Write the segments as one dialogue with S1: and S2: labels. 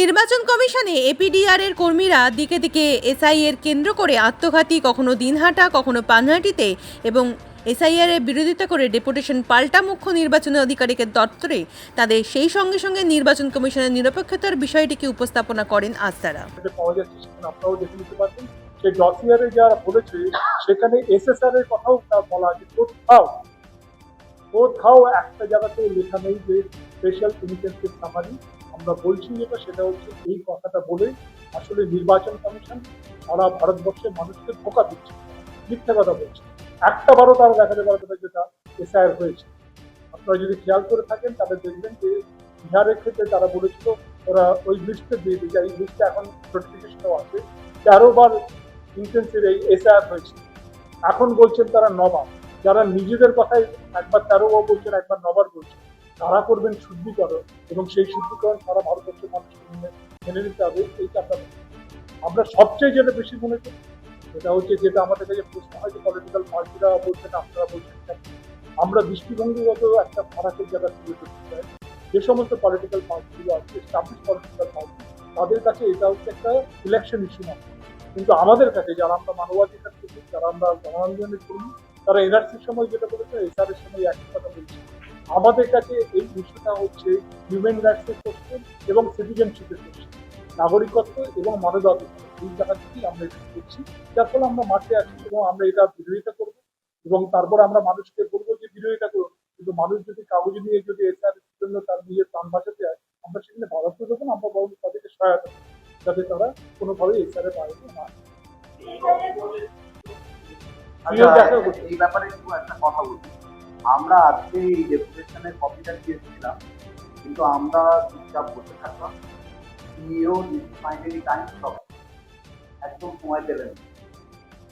S1: নির্বাচন কমিশনে এপিডিআর এর কর্মীরা দিকে দিকে এসআই এর কেন্দ্র করে আত্মঘাতী, কখনো দিনহাটা, কখনো পানহাটিতে এবং এসআইআর এর বিরোধিতা করে ডেপুটেশন পাল্টা মুখ্য নির্বাচনী আধিকারিকের দপ্তরে। তাদের সেই সঙ্গে সঙ্গে নির্বাচন কমিশনের নিরপেক্ষতার বিষয়টিকে উপস্থাপনা করেন আজ তারা
S2: সেই ডসিয়ারে যারা বলেছে, সেখানে এসএসআর এর কথাও বলা আছে। কোথাও একটা জায়গাতে লেখা নেই যে স্পেশাল ইনিশিয়েটিভ সামারি আমরা বলছি যেটা, সেটা হচ্ছে এই কথাটা বলে আসলে নির্বাচন কমিশন সারা ভারতবর্ষের মানুষকে ধোকা দিচ্ছে। মিথ্যে কথা বলছে। একটা বারও তারা পারবে না যেটা এসআইআর হয়েছে। আপনারা যদি খেয়াল করে থাকেন, তাহলে দেখবেন যে বিহারের ক্ষেত্রে তারা বলেছিল, ওরা ওই লিস্টে দিয়ে দিয়েছে। এই লিস্টে এখন নোটিফিকেশনও আছে। তেরো বার ইন্টেন্সিভ এই এসআইআর হয়েছে। এখন বলছেন তারা নবার যারা নিজেদের কথাই একবার তেরো বলছেন, একবার নবার বলছেন। তারা করবেন শুদ্ধিকরণ এবং সেই শুদ্ধিকরণ সারা ভারতবর্ষের মানুষকে মেনে নিতে হবে এইটা আমরা আমরা সবচেয়ে যেটা বেশি মনে করি, সেটা হচ্ছে যেটা আমাদের কাছে প্রশ্ন হয় যে পলিটিক্যাল পার্টিরা বলছেন, আপনারা বলছেন? আমরা দৃষ্টিভঙ্গিগত একটা ফারাকের জায়গা তুলে ধরতে চাই। যে সমস্ত পলিটিক্যাল পার্টিগুলো আছে এস্টাবলিশ পলিটিক্যাল পার্টি তাদের কাছে এটা হচ্ছে একটা ইলেকশন ইস্যু না কিন্তু আমাদের কাছে, যারা আমরা মানবাধিকার করি যারা আমরা গণআন্দোলনের করি তারা এনআরসির সময় যেটা বলেছে এসআর এর সময় একই কথা বলছে। আমাদের কাছে এই ইস্যুটা হচ্ছে হিউম্যান রাইটসের কোশ্চেন এবং সিটিজেনশিপের কোশ্চেন নাগরিকত্ব এবং মানবাধিকার, এই জায়গা থেকেই আমরা এটা করছি। যার ফলে আমরা মাঠে আছি এবং আমরা এটা বিরোধিতা করব এবং তারপর আমরা মানুষকে বলব যে বিরোধিতা করুন কিন্তু মানুষ যদি কাগজ নিয়ে যদি এসআর জন্য তার নিজের প্রাণ বাঁচাতে হয় আমরা সেখানে ভারতীয় দেবো না, আমরা বরং তাদেরকে সহায়তা যাতে তারা কোনোভাবে এসআর এর বাইরে না
S3: এই ব্যাপারে একটু একটা কথা বলি। আমরা আজকে এই ডেপুটেশনের কপিটা দিয়েছিলাম কিন্তু আমরা চুপচাপ বসে থাকলাম ফাইনালি টাইম সব একদম সময় দেবেন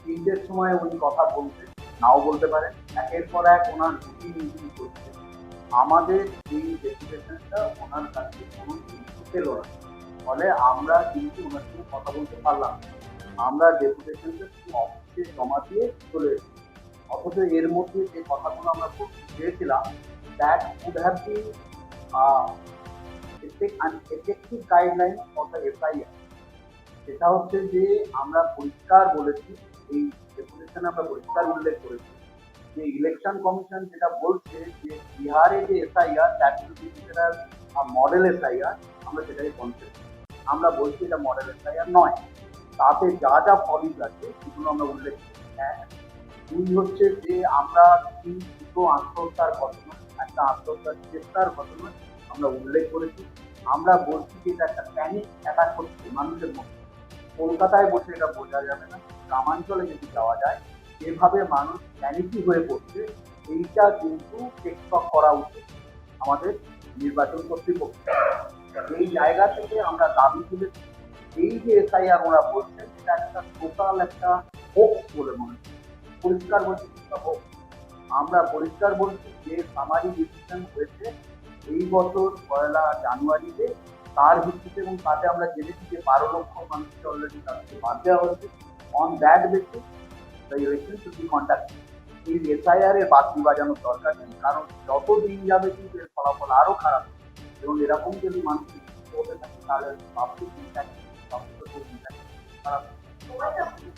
S3: তিনটের সময় উনি কথা বলতে নাও বলতে পারেন। একের পর এক ওনার রুটিন মিটিং করছে আমাদের এই ডেপুটেশনটা ওনার কাছে কোনো পেল না। ফলে আমরা কিন্তু ওনার সঙ্গে কথা বলতে পারলাম না। আমরা ডেপুটেশনটা শুধু অফিসে জমা দিয়ে চলে এসেছি। অথচ এর মধ্যে যে কথাগুলো আমরা চেয়েছিলাম that would have be effective guideline for the FIR সেটা হচ্ছে যে আমরা পরিষ্কার বলেছি, এই ডেপুটেশনে আমরা পরিষ্কার উল্লেখ করেছি। যে ইলেকশন কমিশন যেটা বলছে যে বিহারে যে SIR that will be model SIR আমরা সেটাকে কনসেপ্ট আমরা বলছি এটা মডেল এসআইআর নয়। তাতে যা যা ফলিজ আছে সেগুলো আমরা উল্লেখ করি এক দুই হচ্ছে যে আমরা তিন দুটো আত্মহত্যার ঘটনা, একটা আত্মহত্যার চেষ্টার ঘটনা আমরা উল্লেখ করেছি। আমরা বলছি যে এটা একটা প্যানিক অ্যাটাক হচ্ছে মানুষের মধ্যে। কলকাতায় বসে এটা বোঝা যাবে না, গ্রামাঞ্চলে যদি যাওয়া যায়, যেভাবে মানুষ প্যানিকি হয়ে পড়ছে, এইটা কিন্তু টেকটক করা উচিত আমাদের নির্বাচন কর্তৃপক্ষ। এই জায়গা থেকে আমরা দাবি তুলেছি। এই যে এসআইআর ওরা বলছেন এটা একটা টোটাল একটা হোক্স বলে মনে পরিষ্কার বলছি এটা হোক আমরা পরিষ্কার বলছি যে সামারি ডিসিশন হয়েছে এই বছর পয়লা জানুয়ারিতে। তার ভিত্তিতে এবং তাতে আমরা জেনেছি যে বারো লক্ষ মানুষকে অলরেডি তাদেরকে বাদ দেওয়া হয়েছে। অন দ্যাট বেসিস দ্য এই এসআইআর এর বাজানোর দরকার নেই, কারণ যত দিন যাবে কিন্তু এর ফলাফল আরও খারাপ। এবং এরকম যদি মানুষ হতে থাকে, তাহলে পাবলিক ইন্ট্যাক্ট খারাপ হবে।